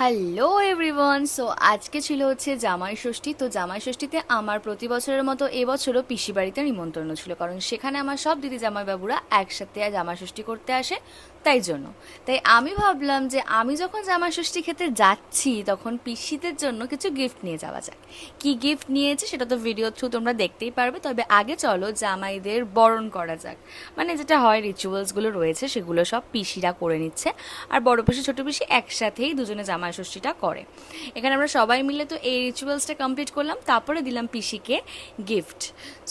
Hello everyone so আজকে ছিল হচ্ছে জামাই ষষ্ঠী। তো জামাই ষষ্ঠীতে আমার প্রতি বছরের মতো এবছরও পিসি বাড়িতে নিমন্ত্রণ ছিল। কারণ সেখানে আমার সব দিদি জামাইবাবুরা একসাথে জামাই ষষ্ঠী করতে আসে তাই জন্য। তাই আমি ভাবলাম যে আমি যখন জামাই ষষ্ঠী খেতে যাচ্ছি, তখন পিসিদের জন্য কিছু গিফট নিয়ে যাওয়া যাক। কি গিফট নিয়েছে সেটা তো ভিডিও থ্রু তোমরা দেখতেই পারবে। তবে আগে চলো জামাইদের বরণ করা যাক। মানে যেটা হয় রিচুয়ালসগুলো রয়েছে, সেগুলো সব পিসিরা করে নিচ্ছে। আর বড় পিসি, ছোট পিসি একসাথেই দুজনে জামাই ষষ্ঠীটা করে। এখানে আমরা সবাই মিলে তো এই রিচুয়ালসটা কমপ্লিট করলাম, তারপরে দিলাম পিসিকে গিফট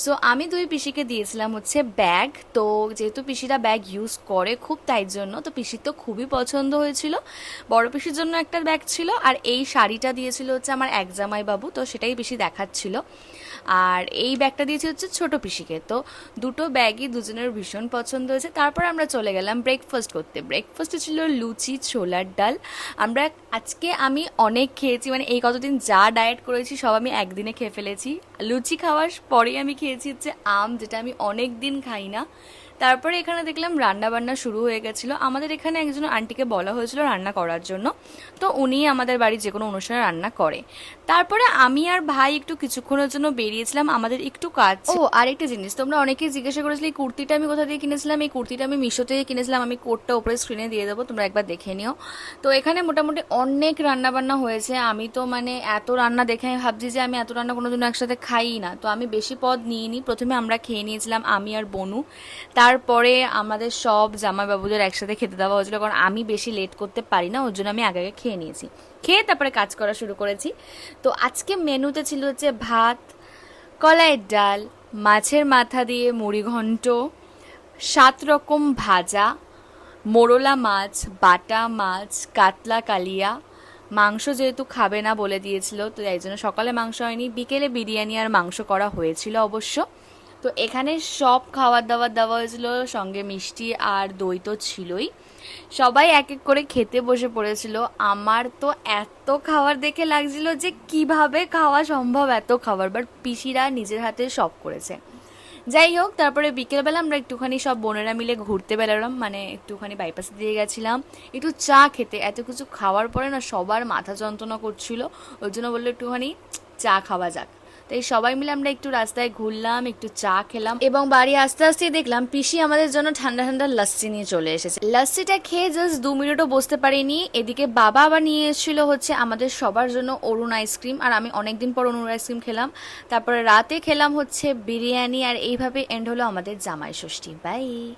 সো আমি দুই পিসিকে দিয়েছিলাম হচ্ছে ব্যাগ তো যেহেতু পিসিরা ব্যাগ ইউজ করে খুব তাই জন্য, তো পিসির তো খুবই পছন্দ হয়েছিল। বড় পিসির জন্য একটা ব্যাগ ছিল, আর এই শাড়িটা দিয়েছিল হচ্ছে আমার এক জামাই বাবু তো সেটাই বেশি দেখাচ্ছিল। আর এই ব্যাগটা দিয়েছি হচ্ছে ছোট পিসিকে, তো দুটো ব্যাগই দুজনের ভীষণ পছন্দ হয়েছে। তারপর আমরা চলে গেলাম ব্রেকফাস্ট করতে। ব্রেকফাস্টে ছিল লুচি, ছোলার ডাল। আমরা আজকে আমি অনেক খেয়েছি মানে এই কতদিন যা ডায়েট করেছি সব আমি একদিনে খেয়ে ফেলেছি। লুচি খাওয়ার পরেই আমি খেয়েছি হচ্ছে আম, যেটা আমি অনেক দিন খাই না। তারপরে এখানে দেখলাম রান্না বান্না শুরু হয়ে গেছিল। আমাদের এখানে একজন আন্টিকে বলা হয়েছিল রান্না করার জন্য। তো উনি আমাদের বাড়ির যে কোনো অনুষ্ঠানে রান্না করে। তারপরে আমি আর ভাই একটু কিছুক্ষণের জন্য বেরিয়েছিলাম। আমাদের একটু কাজ ও, আরেকটা জিনিস, তোমরা অনেকেই জিজ্ঞাসা করেছিলে, এই কুর্তিটা আমি কোথা থেকে কিনেছিলাম? এই কুর্তিটা আমি মিশো থেকে কিনেছিলাম। আমি কোডটা ওপরে স্ক্রিনে দিয়ে দেবো, তোমরা একবার দেখে নিও। তো এখানে মোটামুটি অনেক রান্না বান্না হয়েছে। আমি তো মানে এত রান্না দেখে আমি ভাবছি যে আমি এত রান্না কোনোদিনও একসাথে খাই না। তো আমি বেশি পদ নিইনি। প্রথমে আমরা খেয়ে নিয়েছিলাম আমি আর বনু। তারপরে আমাদের সব জামাইবাবুদের একসাথে খেতে দেওয়া হয়েছিল, কারণ আমি বেশি লেট করতে পারি না, ওর জন্য আমি আগে আগে খেয়ে নিয়েছি। খেয়ে তারপরে কাজ করা শুরু করেছি। তো আজকে মেনুতে ছিল হচ্ছে ভাত, কলাইয়ের ডাল, মাছের মাথা দিয়ে মুড়ি ঘন্ট, সাত রকম ভাজা, মোরলা মাছ, বাটা মাছ, কাতলা কালিয়া। মাংস যেহেতু খাবে না বলে দিয়েছিল, তো এই জন্য সকালে মাংস হয়নি, বিকেলে বিরিয়ানি আর মাংস করা হয়েছিল অবশ্য। তো এখানে সব খাবার দাবার দেওয়া হয়েছিল, সঙ্গে মিষ্টি আর দই তো ছিলই। সবাই এক এক করে খেতে বসে পড়েছিল। আমার তো এত খাবার দেখে লাগছিল যে কীভাবে খাওয়া সম্ভব এত খাবার বাট পিসিরা নিজের হাতে সব করেছে। যাই হোক, তারপরে বিকেলবেলা আমরা একটুখানি সব বোনেরা মিলে ঘুরতে বেরোলাম মানে একটুখানি বাইপাস দিয়ে গেছিলাম। একটু চা খেতে, এত কিছু খাওয়ার পরে না সবার মাথা যন্ত্রণা করছিল। ওই জন্য বলল একটুখানি চা খাওয়া যাক। তাই সবাই মিলে আমরা একটু রাস্তায় ঘুরলাম, একটু চা খেলাম এবং বাড়ি আস্তে আস্তে দেখলাম পিসি আমাদের জন্য ঠান্ডা ঠান্ডা লাস্সি নিয়ে চলে এসেছে। লাস্সিটা খেয়ে জাস্ট দু মিনিটও বসতে পারিনি। এদিকে বাবা আবার নিয়ে এসেছিল হচ্ছে আমাদের সবার জন্য অরুণ আইসক্রিম আর আমি অনেকদিন পর অরুণ আইসক্রিম খেলাম। তারপরে রাতে খেলাম হচ্ছে বিরিয়ানি আর এইভাবে এন্ড হলো আমাদের জামাই ষষ্ঠী। বাই